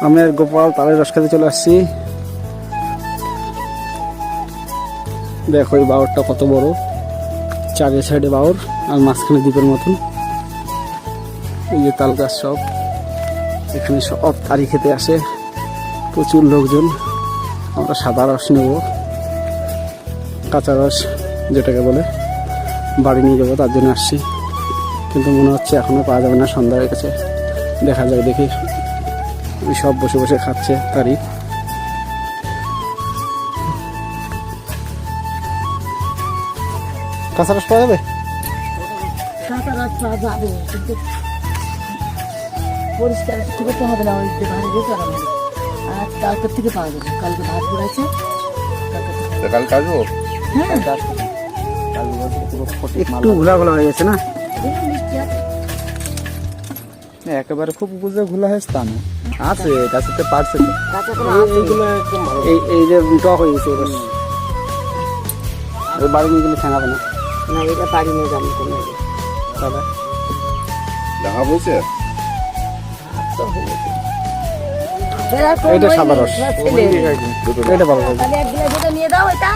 আমি আর গোপাল তালের রস খেতে চলে আসছি। দেখো এই বাউরটা কত বড়। চারের সাইডে বাউর আর মাঝখানে দ্বীপের মতন। এই যে তাল গাছ সব। এখানে সব তারি খেতে আসে। প্রচুর লোকজন। আমরা সাদা রস নেব। কাঁচা রস, যেটাকে বলে। বাড়ি নিয়ে যাব, তার জন্য আসছি। কিন্তু মনে হচ্ছে এখনও পাওয়া যাবে না সন্ধ্যা হয়ে গেছে দেখা যাক দেখি সব বসে বসে খাচ্ছে তারি কাঁচা রস পাওয়া যাবে? সাঁতার পাওয়া যাবে কিন্তু পরিষ্কার করতে হবে না ওই আর কালকের থেকে পাওয়া যাবে কালকে ভাত ঘুরাইছে কালকে আসব? হ্যাঁ। একটু ঘোলা ঘোলা হয়ে গেছে না? একেবারে খুব গুজে ঘোলা হয়েছে তা। না আছে গাছেতে পারছে এই এই যে টক হয়ে গেছে এবার। বাড়ি নিয়ে গেলে ঠেঙাবে না। না এটা বাড়ি নিয়ে যাব কোনো দেখা বলছে এটা সাদা রস। এটা ভালো নিয়ে দাও এটা